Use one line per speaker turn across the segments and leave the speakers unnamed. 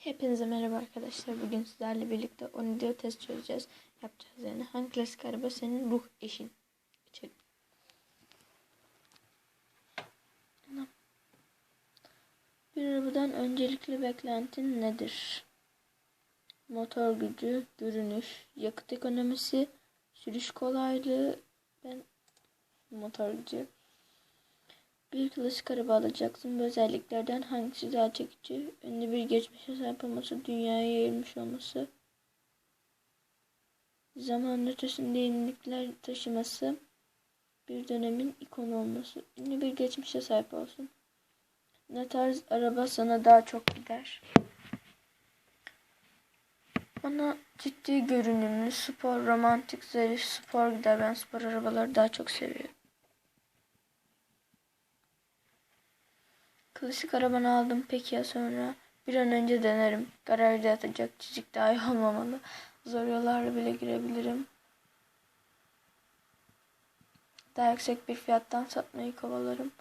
Hepinize merhaba arkadaşlar. Bugün sizlerle birlikte Onidio test çözeceğiz. Yapacağız yani. Hangi klasik araba senin ruh eşin? İçelim. Bir arabadan öncelikli beklentin nedir? Motor gücü, görünüş, yakıt ekonomisi, sürüş kolaylığı, ben motor gücü. Bir klasik araba alacaksın. Bu özelliklerden hangisi daha çekici? Ünlü bir geçmişe sahip olması, dünyaya yayılmış olması, zaman ötesinde yenilikler taşıması, bir dönemin ikonu olması, ünlü bir geçmişe sahip olsun. Ne tarz araba sana daha çok gider? Bana ciddi görünümlü, spor, romantik, zarif, spor gider. Ben spor arabaları daha çok seviyorum. Klasik arabanı aldım peki ya sonra? Bir an önce denerim. Garajda atacak çizik dahi olmamalı. Zor yollarla bile girebilirim. Daha yüksek bir fiyattan satmayı kovalarım.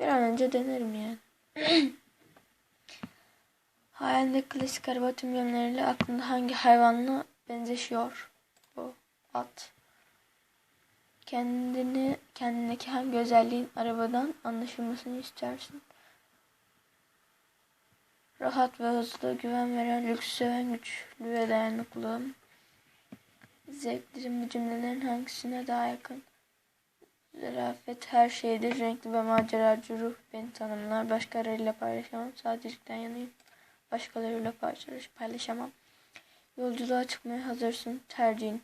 Bir an önce denerim yani. Hayalindeki klasik araba tüm yönleriyle aklında hangi hayvanla benzeşiyor? Bu at. Kendini, kendindeki hangi özelliğin arabadan anlaşılmasını istersin? Rahat ve hızlı, güven veren, lüks seven, güçlü ve dayanıklı. Zevklerin bu cümlelerin hangisine daha yakın? Zarafet her şeydir, renkli ve maceracı ruh beni tanımlar. Başkalarıyla paylaşamam, sadecelikten yanayım. Başkalarıyla paylaş paylaşamam. Yolculuğa çıkmaya hazırsın, tercihin.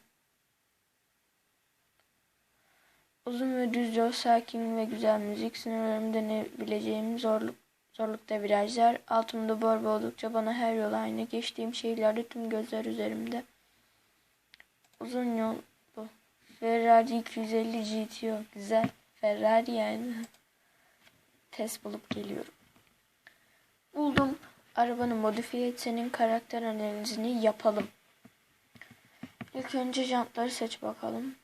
Uzun ve düz yol, sakin ve güzel müzik, sınırlarımı deneyebileceğim zorluk Zorlukta virajlar, altımda bor oldukça bana her yol aynı. Geçtiğim şehirlerde tüm gözler üzerimde. Uzun yol bu. Ferrari 250 GTO. Güzel. Ferrari yani. Test bulup geliyorum. Buldum. Arabanı modifiye et. Senin karakter analizini yapalım. İlk önce jantları seç bakalım.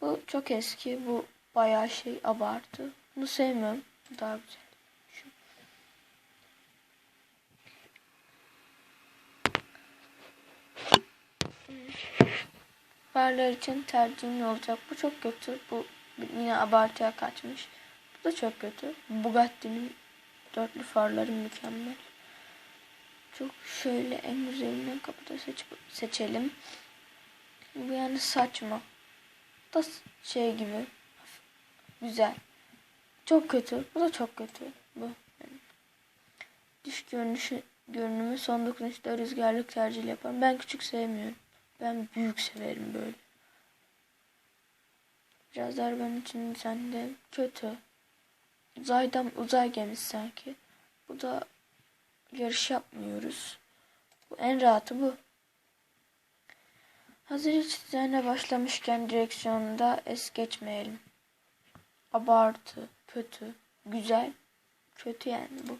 Bu çok eski. Bu bayağı şey abartı. Bunu sevmiyorum. Daha güzel. Farlar için tercihin olacak. Bu çok kötü. Bu yine abartıya kaçmış. Bu da çok kötü. Bugatti'nin dörtlü farları mükemmel. Çok şöyle en güzelinden kapıda seç seçelim. Bu yani saçma. Da şey gibi. Güzel. Çok kötü. Bu da çok kötü. Bu. Yani. Dış görünüşü, görünümü son dokunuşta rüzgarlık tercih yaparım. Ben küçük sevmiyorum. Ben büyük severim böyle. Biraz arabanın için sende kötü. Uzaydan uzay gemisi sanki. Bu da yarış yapmıyoruz. Bu en rahatı bu. Hazır düzene başlamışken direksiyonda es geçmeyelim. Abartı, kötü, güzel, kötü yani bu.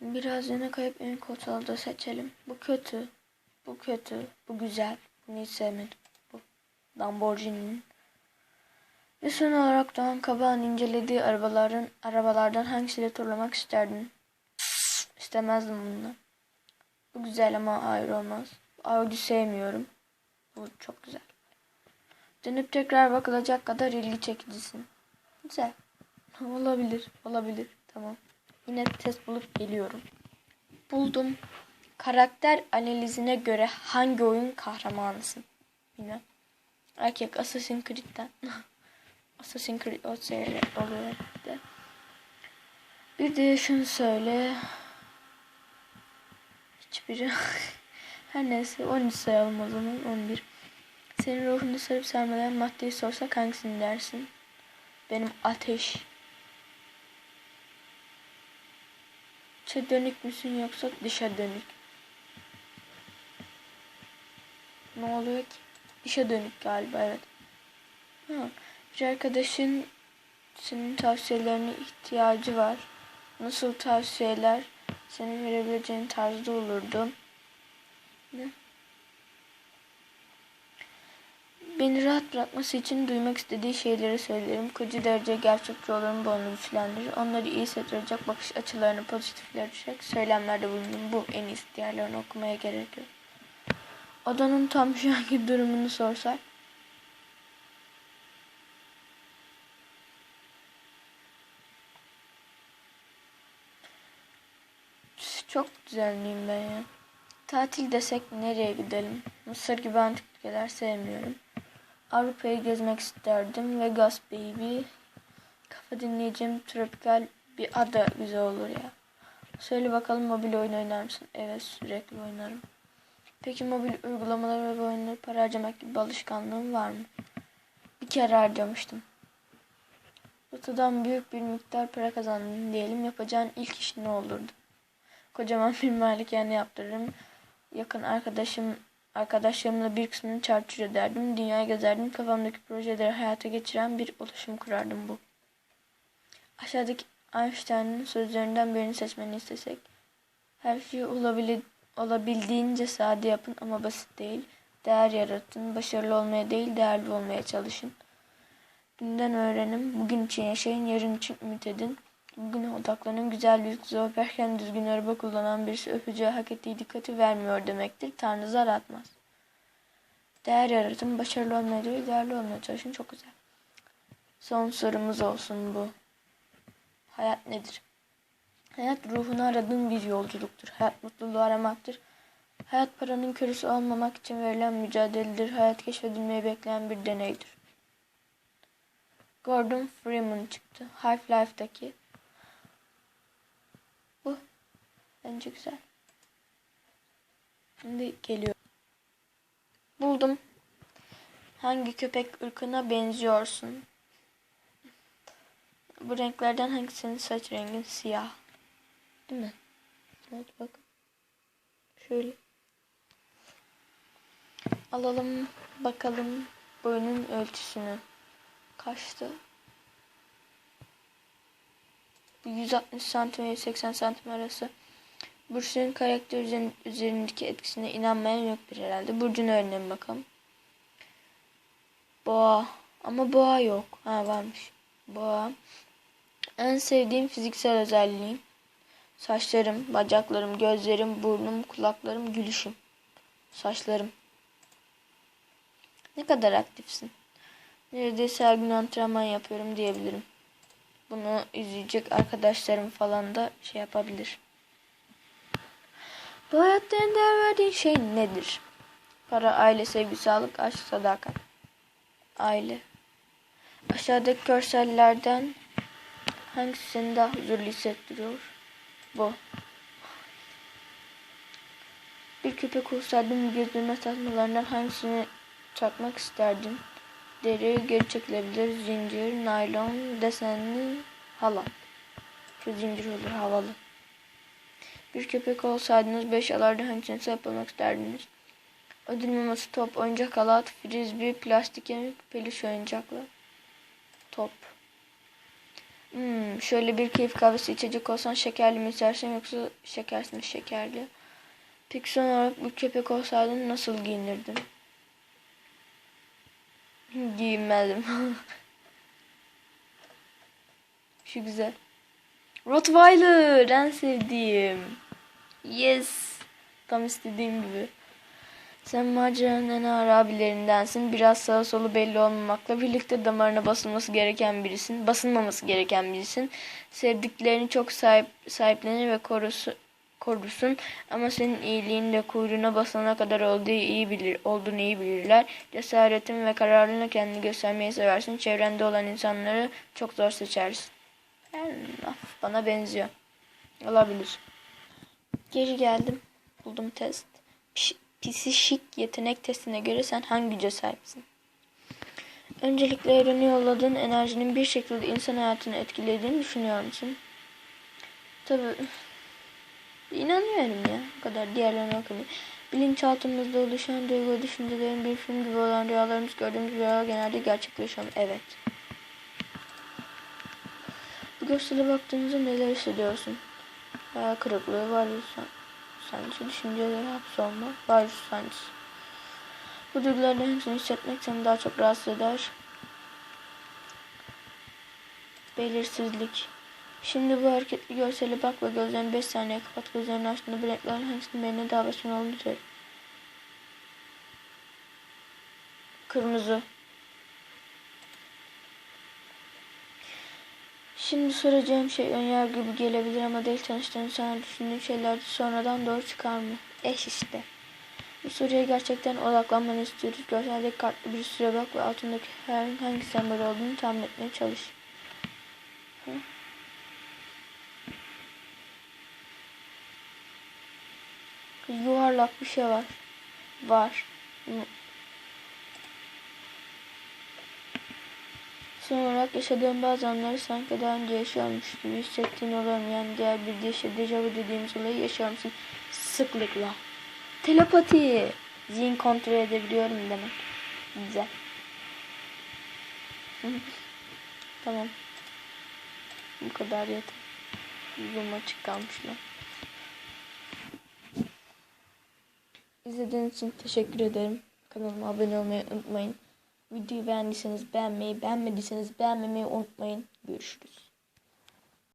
Biraz yana kayıp en koltuğu seçelim. Bu kötü. Bu kötü. Bu güzel. Bunu hiç sevmedim. Bu Lamborghini'nin. Ve son olarak Doğan Kabağ'ın incelediği arabaların arabalardan hangisiyle turlamak isterdin? İstemezdim bunu. Bu güzel ama hayır olmaz. Audi sevmiyorum. Bu çok güzel. Dönüp tekrar bakılacak kadar ilgi çekicisin. Güzel. olabilir. Olabilir. Tamam. Yine test bulup geliyorum. Buldum. Karakter analizine göre hangi oyun kahramanısın? Yine. Erkek Assassin's Creed'den. Assassin's Creed o seri oluyor de. Bir de şunu söyle. Hiçbiri. Her neyse 13 sayalım o zaman 11. Senin ruhunu sarıp sarmadan maddeyi sorsak hangisini dersin? Benim ateş. İçe dönük müsün yoksa dışa dönük? Ne oluyor ki? Dışa dönük galiba evet. Ha, bir arkadaşın senin tavsiyelerine ihtiyacı var. Nasıl tavsiyeler senin verebileceğin tarzda olurdu? Ne? Beni rahat bırakması için duymak istediği şeyleri söylerim. Koca derece gerçekçi olurum onu güçlendirir. Onları iyi hissettirecek bakış açılarını pozitifleştirecek söylemlerde bulunur. Bu en iyisi diğerlerini okumaya gerek yok. Odanın tam şu anki durumunu sorsak. Çok düzenliyim ben ya. Tatil desek nereye gidelim? Mısır gibi antik ülkeler sevmiyorum. Avrupa'yı gezmek isterdim. Vegas baby. Kafa dinleyeceğim tropikal bir ada güzel olur ya. Söyle bakalım mobil oyun oynar mısın? Evet sürekli oynarım. Peki mobil uygulamalar ve oyunları para harcamak gibi bir alışkanlığın var mı? Bir kere harcamıştım. Lotodan büyük bir miktar para kazandın diyelim. Yapacağın ilk iş ne olurdu? Kocaman bir malikane yaptırırım. Yakın arkadaşım arkadaşlarımla bir kısmını çarçur ederdim. Dünyayı gezerdim. Kafamdaki projeleri hayata geçiren bir oluşum kurardım bu. Aşağıdaki Einstein'ın sözlerinden birini seçmeni istesek. Her şeyi olabili olabildiğince sade yapın ama basit değil. Değer yaratın. Başarılı olmaya değil değerli olmaya çalışın. Dünden öğrenin. Bugün için yaşayın. Yarın için ümit edin. Bugüne odaklanın. Güzel kızı öperken düzgün araba kullanan birisi öpeceği hak ettiği dikkati vermiyor demektir. Tanrı zar atmaz. Değer yaratın. Başarılı olmaya değil değerli olmaya çalışın. Çok güzel. Son sorumuz olsun bu. Hayat nedir? Hayat ruhunu aradığın bir yolculuktur. Hayat mutluluğu aramaktır. Hayat paranın körüsü olmamak için verilen mücadeledir. Hayat keşfedilmeyi bekleyen bir deneydir. Gordon Freeman çıktı. Half-Life'daki. Bu. Bence güzel. Şimdi geliyor. Buldum. Hangi köpek ırkına benziyorsun? Bu renklerden hangisinin saç rengin siyah? Değil mi? Evet bakın. Şöyle. Alalım bakalım boyunun ölçüsünü. Kaçtı? 160 santim ve 80 santim arası. Burçların karakter üzerindeki etkisine inanmayan yoktur herhalde. Burcunu öğrenelim bakalım. Boğa. Ama boğa yok. Ha varmış. Boğa. En sevdiğim fiziksel özelliğim. Saçlarım, bacaklarım, gözlerim, burnum, kulaklarım, gülüşüm. Saçlarım. Ne kadar aktifsin. Neredeyse her gün antrenman yapıyorum diyebilirim. Bunu izleyecek arkadaşlarım falan da şey yapabilir. Bu hayatta en değer verdiğin şey nedir? Para, aile, sevgi, sağlık, aşk, sadakat. Aile. Aşağıdaki görsellerden hangisi seni daha huzurlu hissettiriyor? Bu. Bir köpek olsaydım gözleme tasmalarından hangisini takmak isterdim? Deri, geri çekilebilir, zincir, naylon, desenli, halat. Şu zincir olur havalı. Bir köpek olsaydınız beş alarda hangisini sahip olmak isterdiniz? Ödül maması, top, oyuncak halat, frisbee, plastik yemek, peluş oyuncaklar. Top. Hmm, şöyle bir keyif kahvesi içecek olsan şekerli mi istersen yoksa şekersiz mi şekerli? Peki son olarak bir köpek olsaydın nasıl giyinirdin? Giyinmezdim. Şu güzel. Rottweiler en sevdiğim. Yes. Tam istediğim gibi. Sen maceranın en ağır abilerindensin. Biraz sağa solu belli olmamakla birlikte damarına basılması gereken birisin. Basılmaması gereken birisin. Sevdiklerini çok sahip, sahiplenir ve korusu, korursun. Ama senin iyiliğin de kuyruğuna basana kadar olduğu iyi bilir, olduğunu iyi bilirler. Cesaretin ve kararlılığına kendini göstermeyi seversin. Çevrende olan insanları çok zor seçersin. Yani bana benziyor. Olabilir. Geri geldim. Buldum test. Psişik yetenek testine göre sen hangi güce sahipsin? Öncelikle evrene yolladığın enerjinin bir şekilde insan hayatını etkilediğini düşünüyor musun? Tabii İnanıyorum ya. O kadar diğerlerine okumuyor. Bilinçaltımızda oluşan duygu düşüncelerin bir film gibi olan rüyalarımız gördüğümüz rüyalar genelde gerçekleşiyor. Evet. Bu görsele baktığınızda neler hissediyorsun? Hayal kırıklığı, varlık sancısı, düşüncelere hapsolma, varlık sancısı. Bu duyguların hangisini hissetmek seni daha çok rahatsız eder? Belirsizlik. Şimdi bu hareketli görsele bak ve gözlerini 5 saniye kapat. Gözlerini açtığında bu renklerin hangisinin beynine daha baskın olduğunu. Kırmızı. Şimdi soracağım şey önyargı gibi gelebilir ama değil tanıştığın sana düşündüğün şeyler sonradan doğru çıkar mı? Eş işte. Bu soruya gerçekten odaklanmanı istiyoruz. Görseldeki kartlı bir süre bak ve altındaki her hangi sembol olduğunu tahmin etmeye çalış. Hı? Yuvarlak bir şey var. Var. Son olarak yaşadığın bazı anları sanki daha önce yaşıyormuş gibi hissettiğin? Yani diğer bir deyişle dejavu dediğimiz olayı yaşıyor musun? Sıklıkla. Telepati. Zihin kontrol edebiliyorum demek. Güzel. tamam. Bu kadar yeter. Zoom açık kalmışlar. İzlediğiniz için teşekkür ederim. Kanalıma abone olmayı unutmayın. Videoyu beğendiyseniz beğenmeyi, beğenmediyseniz beğenmemeyi unutmayın. Görüşürüz.